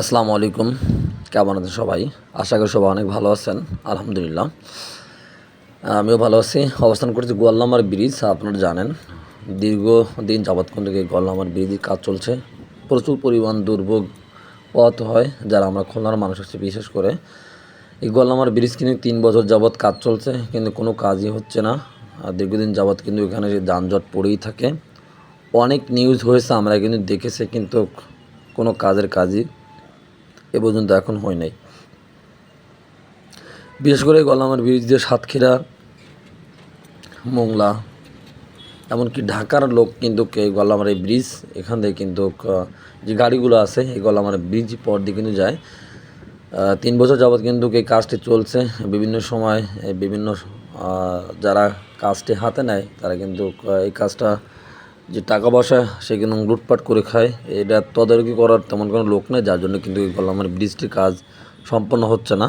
আসসালামু আলাইকুম। কেমন আছেন সবাই? আশা করি সবাই অনেক ভালো আছেন। আলহামদুলিল্লাহ। আমিও ভালো আছি। অবস্থান করছি গোয়াল্লামার ব্রিজ, আপনারা জানেন। দীর্ঘ দিন যাবৎ এই গোয়াল্লামার ব্রিজের কাজ চলছে। প্রচুর পরিমাণ দুর্ভোগ পথ হয়, যারা আমরা খুলনার মানুষ হচ্ছে, বিশেষ করে। এই গোয়াল্লামার ব্রিজ কিন্তু তিন বছর যাবৎ কাজ চলছে, কিন্তু কোনো কাজই হচ্ছে না। আর দীর্ঘদিন যাবৎ কিন্তু এখানে যানজট পড়েই থাকে। অনেক নিউজ হয়েছে, আমরা কিন্তু দেখেছি, কিন্তু কোনো কাজের কাজই এ পর্যন্ত এখন হয় নাই। বিশেষ করে গলামার ব্রিজ দিয়ে সাতক্ষীরা, মোংলা, এমনকি ঢাকার লোক কিন্তু এই গলামার ব্রিজ, এখান থেকে কিন্তু যে গাড়িগুলো আছে, এই গলামার ব্রিজ পর দিয়ে কিন্তু যায়। তিন বছর যাবৎ কিন্তু এই কাজটি চলছে। বিভিন্ন সময় বিভিন্ন যারা কাজটি হাতে নেয়, তারা কিন্তু এই কাজটা যে টাকা পয়সা সে কিন্তু লুটপাট করে খায়, এটা তদারকি করার তেমন কোনো লোক নেই, যার জন্য কিন্তু এই গলামার ব্রিজটির কাজ সম্পন্ন হচ্ছে না।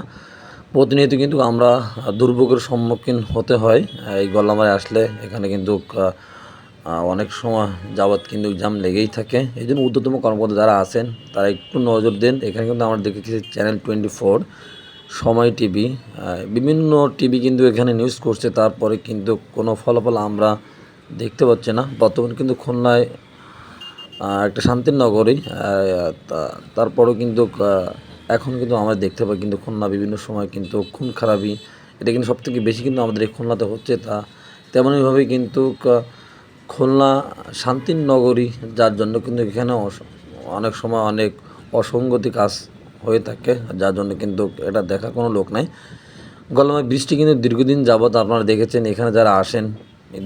প্রতিনিয়ত কিন্তু আমরা দুর্ভোগের সম্মুখীন হতে হয়। এই গল্লামারে আসলে এখানে কিন্তু অনেক সময় যাবৎ কিন্তু জ্যাম লেগেই থাকে। এই জন্য ঊর্ধ্বতম কর্মকর্তা যারা আছেন, তারা একটু নজর দেন। এখানে কিন্তু আমরা দেখেছি channel twenty four, Somoy TV বিভিন্ন টিভি কিন্তু এখানে নিউজ করছে। তারপরে কিন্তু কোনো ফলাফল আমরা দেখতে পাচ্ছি না। বর্তমানে কিন্তু খুলনায় একটা শান্তির নগরী তারপরেও কিন্তু এখন কিন্তু আমরা দেখতে পাই কিন্তু খুলনা বিভিন্ন সময় কিন্তু খুন খারাপি এটা কিন্তু সবথেকে বেশি কিন্তু আমাদের এই খুলনাতে হচ্ছে। তা, তেমনইভাবে কিন্তু খুলনা শান্তির নগরী যার জন্য কিন্তু এখানে অনেক সময় অনেক অসঙ্গতি কাজ হয়ে থাকে, যার জন্য কিন্তু এটা দেখা কোনো লোক নাই। গল্লামায় বৃষ্টি কিন্তু দীর্ঘদিন যাবৎ আপনারা দেখেছেন, এখানে যারা আসেন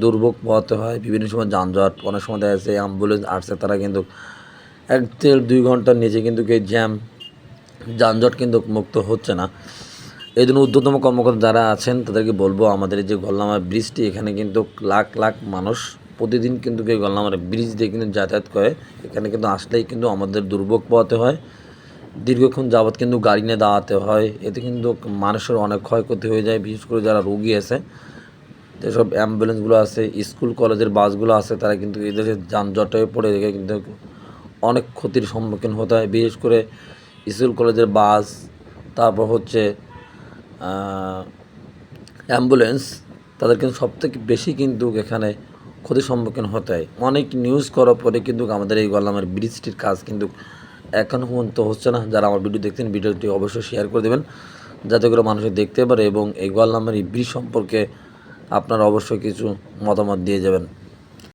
দুর্ভোগ পোহাতে হয়। বিভিন্ন সময় যানজট, অনেক সময় দেখা যাচ্ছে অ্যাম্বুলেন্স আসছে, তারা কিন্তু এক দেড় দুই ঘণ্টার নিচে কিন্তু এই জ্যাম যানজট কিন্তু মুক্ত হচ্ছে না। এই জন্য ঊর্ধ্বতম কর্মকর্তা যারা আছেন, তাদেরকে বলব আমাদের যে গল্লামার ব্রিজটি, এখানে কিন্তু লাখ লাখ মানুষ প্রতিদিন কিন্তু এই গল্লামার ব্রিজ দিয়ে কিন্তু যাতায়াত করে। এখানে কিন্তু আসলেই কিন্তু আমাদের দুর্ভোগ পোহাতে হয়। দীর্ঘক্ষণ যাবৎ কিন্তু গাড়ি নিয়ে দাঁড়াতে হয়। এতে কিন্তু মানুষের অনেক ক্ষয়ক্ষতি হয়ে যায়, বিশেষ করে যারা রোগী আছে। যেসব অ্যাম্বুলেন্সগুলো আছে স্কুল কলেজের বাসগুলো আছে, তারা কিন্তু এই দেশে যানজটে পড়ে রেখে কিন্তু অনেক ক্ষতির সম্মুখীন হতে হয়। বিশেষ করে স্কুল কলেজের বাস তারপর হচ্ছে অ্যাম্বুলেন্স তাদের কিন্তু সবথেকে বেশি কিন্তু এখানে ক্ষতির সম্মুখীন হতে হয়। অনেক নিউজ করার পরে কিন্তু আমাদের এই গল্লামের ব্রিজটির কাজ কিন্তু এখনও পর্যন্ত হচ্ছে না। যারা আমার ভিডিও দেখছেন ভিডিওটি অবশ্যই শেয়ার করে দেবেন, যাতে করে মানুষ দেখতে পারে এবং এই গল্লামের এই ব্রিজ সম্পর্কে আপনারা অবশ্যই কিছু মতামত দিয়ে যাবেন।